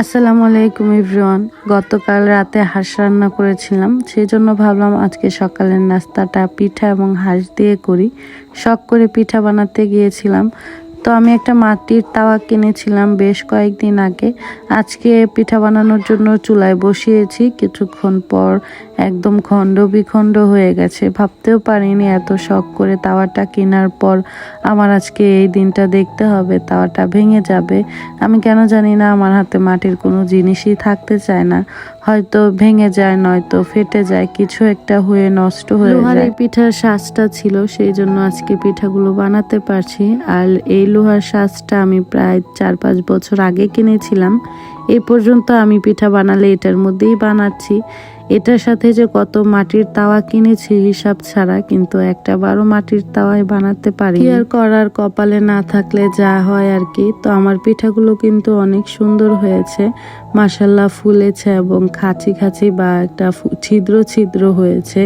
আসসালামু আলাইকুম ইভরিওয়ান গতকাল রাতে হাঁস রান্না করেছিলাম। সেই জন্য ভাবলাম আজকে সকালের নাস্তাটা পিঠা এবং হাঁস দিয়ে করি। শখ করে পিঠা বানাতে গিয়েছিলাম। তো আমি একটা মাটির তাওয়া কিনেছিলাম বেশ কয়েকদিন আগে। আজকে পিঠা বানানোর জন্য চুলায় বসিয়েছি। কিছুক্ষণ পর একদম খণ্ড বিখণ্ড হয়ে গেছে। ভাবতেও পারিনি এত শখ করে তাওয়াটা কেনার পর আমার আজকে এই দিনটা দেখতে হবে, তাওয়াটা ভেঙে যাবে। আমি কেন জানি না, আমার হাতে মাটির কোনো জিনিসই থাকতে চায় না। হয়তো ভেঙে যায়, নয়তো ফেটে যায়, কিছু একটা হয়ে নষ্ট হয়ে লোহার পিঠার শ্বাসটা ছিল, সেই জন্য আজকে পিঠাগুলো বানাতে পারছি। আর এই লোহার শ্বাসটা আমি প্রায় চার পাঁচ বছর আগে কিনেছিলাম। এই পর্যন্ত আমি পিঠা বানালে এটার মধ্যেই বানাচ্ছি। এটার সাথে যে কত মাটির তাওয়া কিনেছি হিসাব ছাড়া, কিন্তু একটা বারো মাটির তাওয়ায় বানাতে পারি আর করার, কপালে না থাকলে যা হয় আর কি। তো আমার পিঠাগুলো কিন্তু অনেক সুন্দর হয়েছে। মাসাল্লাহ ফুলেছে এবং খাঁচি খাঁচি বা একটা ছিদ্র ছিদ্র হয়েছে,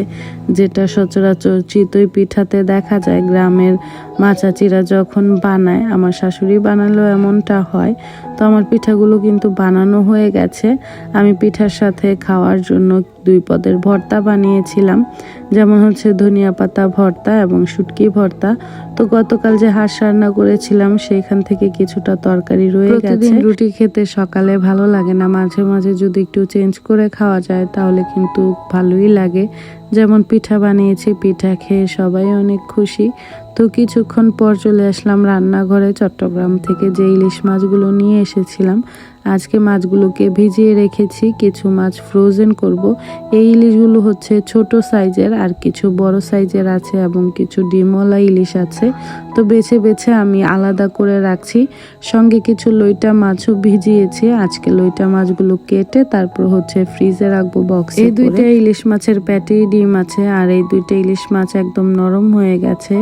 যেটা সচরাচর চিতই পিঠাতে দেখা যায়। গ্রামের মাচাচিরা যখন বানায়, আমার শাশুড়ি বানালেও এমনটা হয়। তো আমার পিঠাগুলো কিন্তু বানানো হয়ে গেছে। আমি পিঠার সাথে খাওয়ার জন্য দুই পদের ভর্তা বানিয়েছিলাম। যেমন হচ্ছে ধনিয়া পাতা ভর্তা এবং শুটকি ভর্তা। তো গতকাল যে হাঁস রান্না করেছিলাম, সেইখান থেকে কিছুটা তরকারি রয়ে গেছে। রুটি খেতে সকালে ভালো লাগে না, মাঝে মাঝে যদি একটু চেঞ্জ করে খাওয়া যায়, তাহলে কিন্তু ভালোই লাগে। যেমন পিঠা বানিয়েছি, পিঠা খেয়ে সবাই অনেক খুশি। তো কিছুক্ষণ পর চলে আসলাম রান্নাঘরে চট্টগ্রাম থেকে যে ইলিশ মাছগুলো নিয়ে এসেছিলাম। আজকে মাছগুলোকে ভিজিয়ে রেখেছি কিছু মাছ ফ্রোজেন করব। এই ইলিশগুলো হচ্ছে ছোট সাইজের আর কিছু বড় সাইজের আছে এবং কিছু ডিমওয়ালা ইলিশ আছে। তো বেছে বেছে আমি আলাদা করে রাখছি। সঙ্গে কিছু লইটা মাছও ভিজিয়েছি। আজকে লইটা মাছগুলো কেটে তারপর হচ্ছে ফ্রিজে রাখব বক্সে এই দুইটা ইলিশ মাছের প্যাটি ডিম আছে আর এই দুইটা ইলিশ মাছ একদম নরম হয়ে গেছে।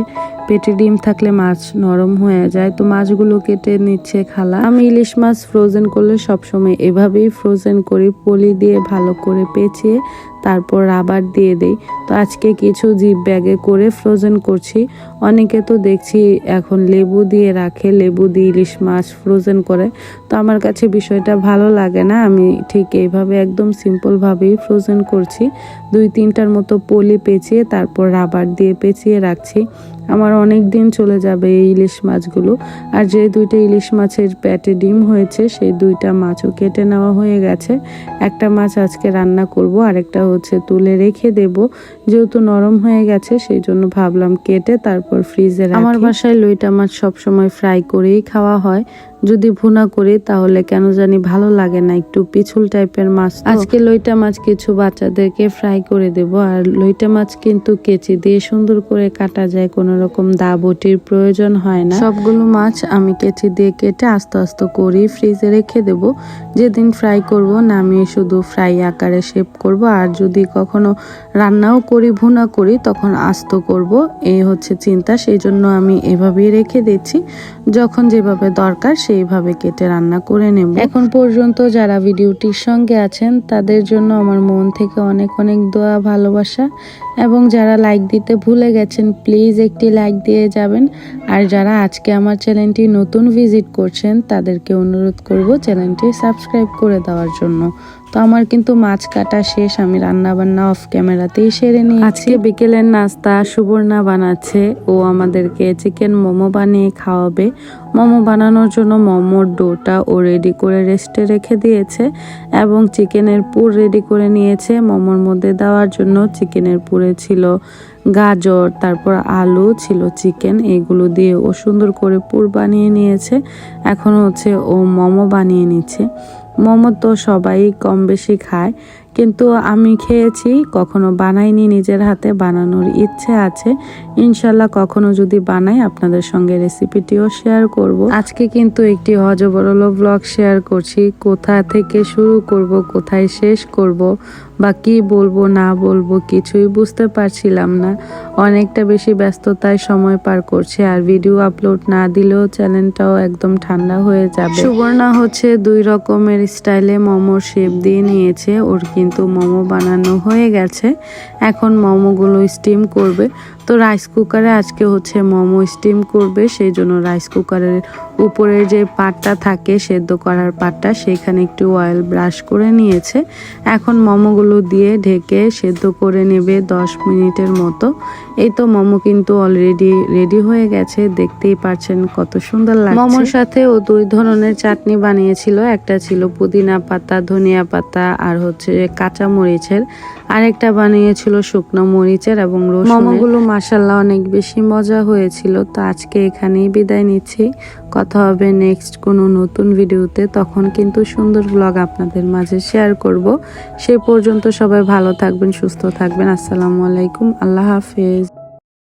পেটে ডিম থাকলে মাছ নরম হয়ে যায়, তো মাছগুলো কেটে নিচ্ছে খালা। আমি ইলিশ মাছ ফ্রোজেন করলে সবসময় এভাবেই ফ্রোজেন করি, পলি দিয়ে ভালো করে পেঁচিয়ে তারপর রাবার দিয়ে দেই। তো আজকে কিছু জিপ ব্যাগে করে ফ্রোজেন করছি। অনেকে তো দেখছি এখন লেবু দিয়ে রাখে, লেবু দিয়ে ইলিশ মাছ ফ্রোজেন করে। তো আমার কাছে বিষয়টা ভালো লাগে না, আমি ঠিক এইভাবে একদম সিম্পলভাবেই ফ্রোজেন করছি। দুই তিনটার মতো পলি পেঁচিয়ে, তারপর রাবার দিয়ে পেঁচিয়ে রাখছি। আমার অনেক দিন চলে যাবে এই ইলিশ মাছগুলো। আর যে দুইটা ইলিশ মাছের প্যাটে ডিম হয়েছে, সেই দুইটা মাছও কেটে নেওয়া হয়ে গেছে। একটা মাছ আজকে রান্না করব, আরেকটা হচ্ছে তুলে রেখে দেব। যেহেতু নরম হয়ে গেছে সেই জন্য ভাবলাম কেটে তারপর ফ্রিজে আমার বাসায় লইটা মাছ সবসময় ফ্রাই করেই খাওয়া হয়। যদি ভুনা করি, তাহলে কেন জানি ভালো লাগে না, একটু পিছুল টাইপের মাছ আজকে লইটা মাছ কিছু বাচ্চাদেরকে ফ্রাই করে দেব, আর লইটা মাছ কিন্তু কেচি দিয়ে সুন্দর করে কাটা যায়, কোনো রকম দা বটির প্রয়োজন হয় না। সবগুলো মাছ আমি কেচি দিয়ে কেটে আস্তে আস্তে করি, ফ্রিজে রেখে দেব। যেদিন ফ্রাই করব নামিয়ে শুধু ফ্রাই আকারে শেপ করব, আর যদি কখনো রান্নাও করি, ভুনা করি, তখন আস্ত করব। এই হচ্ছে চিন্তা, সেই জন্য আমি এভাবেই রেখে দিচ্ছি। যখন যেভাবে দরকার সেইভাবে কেটে রান্না করে নেব। এখন পর্যন্ত যারা ভিডিওটির সঙ্গে আছেন, তাদের জন্য আমার মন থেকে অনেক অনেক দোয়া, ভালোবাসা এবং যারা লাইক দিতে ভুলে গেছেন, প্লিজ একটি লাইক দিয়ে যাবেন। আর যারা আজকে আমার চ্যানেলটি নতুন ভিজিট করছেন, তাদেরকে অনুরোধ করব চ্যানেলটি সাবস্ক্রাইব করে দেওয়ার জন্য। তো আমার কিন্তু মাছ কাটা শেষ, আমি রান্না বান্না অফ ক্যামেরাতেই সেরে নিই আজকে বিকেলের নাস্তা সুবর্ণা বানাচ্ছে। ও আমাদেরকে চিকেন মোমো বানিয়ে খাওয়াবে। মোমো বানানোর জন্য মোমোর ডোটা ও রেডি করে রেস্টে রেখে দিয়েছে এবং চিকেনের পুর রেডি করে নিয়েছে। মোমোর মধ্যে দেওয়ার জন্য চিকেনের পুরে ছিল গাজর, তারপর আলু ছিল চিকেন, এগুলো দিয়ে ও সুন্দর করে পুর বানিয়ে নিয়েছে। এখন হচ্ছে ও মোমো বানিয়ে নিচ্ছে। মোমো তো সবাই কম বেশি খায়। কিন্তু আমি খেয়েছি, কখনো বানাইনি, নিজের হাতে বানানোর ইচ্ছে আছে। ইনশাল্লাহ কখনো যদি বানাই, আপনাদের সঙ্গে রেসিপিটিও শেয়ার করব। আজকে কিন্তু একটি হজবরল ব্লগ শেয়ার করছি। কোথা থেকে শুরু করব, কোথায় শেষ করব বা কি বলব, না বলব কিছুই বুঝতে পারছিলাম না। অনেকটা বেশি ব্যস্ততায় সময় পার করছে আর ভিডিও আপলোড না দিলেও চ্যানেলটাও একদম ঠান্ডা হয়ে যাবে। সুবর্ণা হচ্ছে দুই রকমের স্টাইলে মোমোর শেপ দিয়ে নিয়েছে। ওর কিন্তু মোমো বানানো হয়ে গেছে। এখন মোমোগুলো স্টিম করবে। তো রাইস কুকারে আজকে হচ্ছে মোমো স্টিম করবে, সেই জন্য রাইস কুকারের উপরের যে পাটটা থাকে, সেদ্ধ করার পাটটা, সেখানে একটু অয়েল ব্রাশ করে নিয়েছে। এখন মোমোগুলো দিয়ে ঢেকে সেদ্ধ করে নেবে দশ মিনিটের মতো। এই তো মোমো কিন্তু অলরেডি রেডি হয়ে গেছে, দেখতেই পাচ্ছেন কত সুন্দর লাগছে। মোমোর সাথে ও দুই ধরনের চাটনি বানিয়েছিল, একটা ছিল পুদিনা পাতা, ধনিয়া পাতা, আর হচ্ছে কাঁচা মরিচের আরেকটা বানিয়েছিল শুকনো মরিচের এবং রসুন মোমোগুলো মাসাল্লাহ অনেক বেশি মজা হয়েছিল, তো আজকে এখানেই বিদায় নিচ্ছি। কথা হবে নেক্সট কোনো নতুন ভিডিওতে, তখন কিন্তু সুন্দর ব্লগ আপনাদের মাঝে শেয়ার করব। সেই পর্যন্ত সবাই ভালো থাকবেন, সুস্থ থাকবেন। আসসালামু আলাইকুম, আল্লাহ হাফেজ।